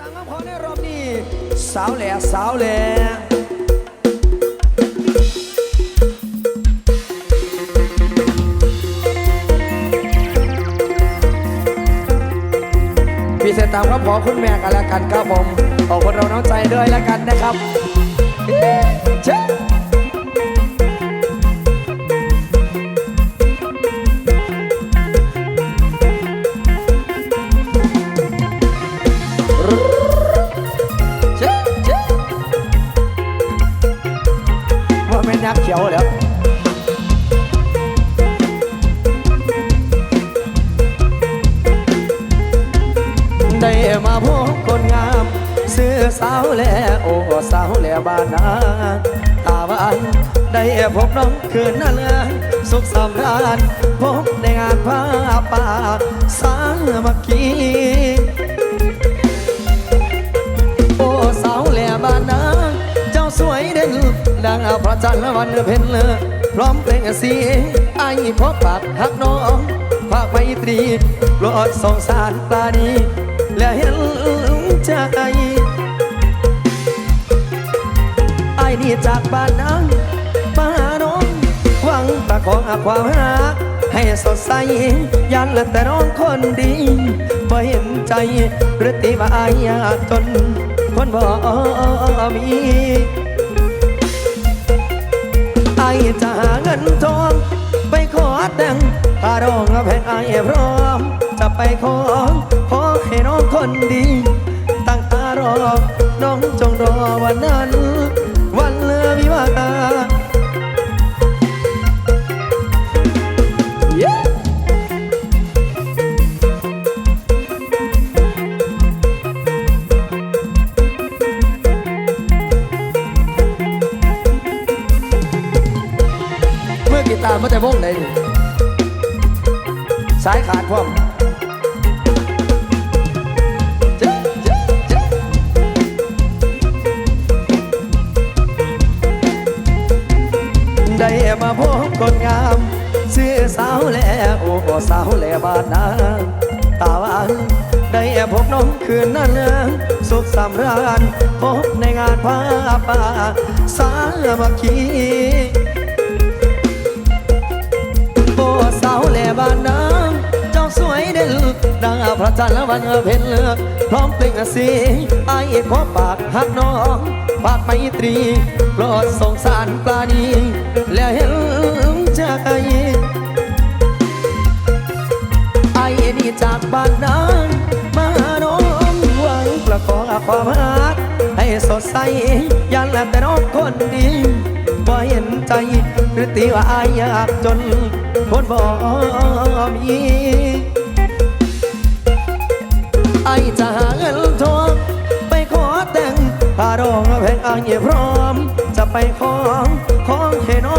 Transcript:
ตรมาพอในรอบนี้สาวแหล่สาวแหล่พิเศษตามครับขอคุณแม่กันแล้วกันครับผมขอบคุณเราน้องใจด้วยแล้วกันนะครับเอ๊ ไม่นยักษ์เขียวแล้วได้มาพบคนงามซื้อสาวแลโอ้สาวแลบ้านนาตาหวานได้พบน้องคืนนั้นสุขสำราญพบในงานผ้าป่าสามัคคี ดังพระจันทร์ละวันเพ็ญเลอพร้อมเพลงสีไอ้พบปากหักน้องภาคไมตรีโปรดสงสารปลานีและเห็นใจไอ้นี่จากบ้านนางมาหาน้องหวังประคองความรักให้สดใสยันละแต่น้องคนดีบ่เห็นใจหรือติว่าอายากจนคนบ่มี อจะหาเงินทอง ไปขอแต่งตารองแพงไอพร้อม จะไปขอขอให้น้องคนดี ตั้งตารอน้องจงรอวันนั้นาร์มาแต่วงไหนนี่สายขาดพร้อมได้มาพบคนงามซื้อสาวแลโอ้สาวแลบานนาตาหวานได้พบน้องคืนนั้นสุขสำราญพบในงานผ้าป่าสามัคคี พระจันทร์และวันเพ็ญเลือกพร้อมเปล่งเสียงไอ้ขอปากหักน้องปากไมตรีโปรดสงสารปลานีและเห็นใจไอ้นี่จากบ้านนางมาน้องหวังประกอบความรักให้สดใสยันแต่น้องคนดีบ่เห็นใจหรือตีว่าอายยากจนคนบ่มี ไอจะหาเงินทองไปขอแต่งพารองแพงอายพร้อม จะไปขอของเห็น้องคนดีตั้งตารอน้อ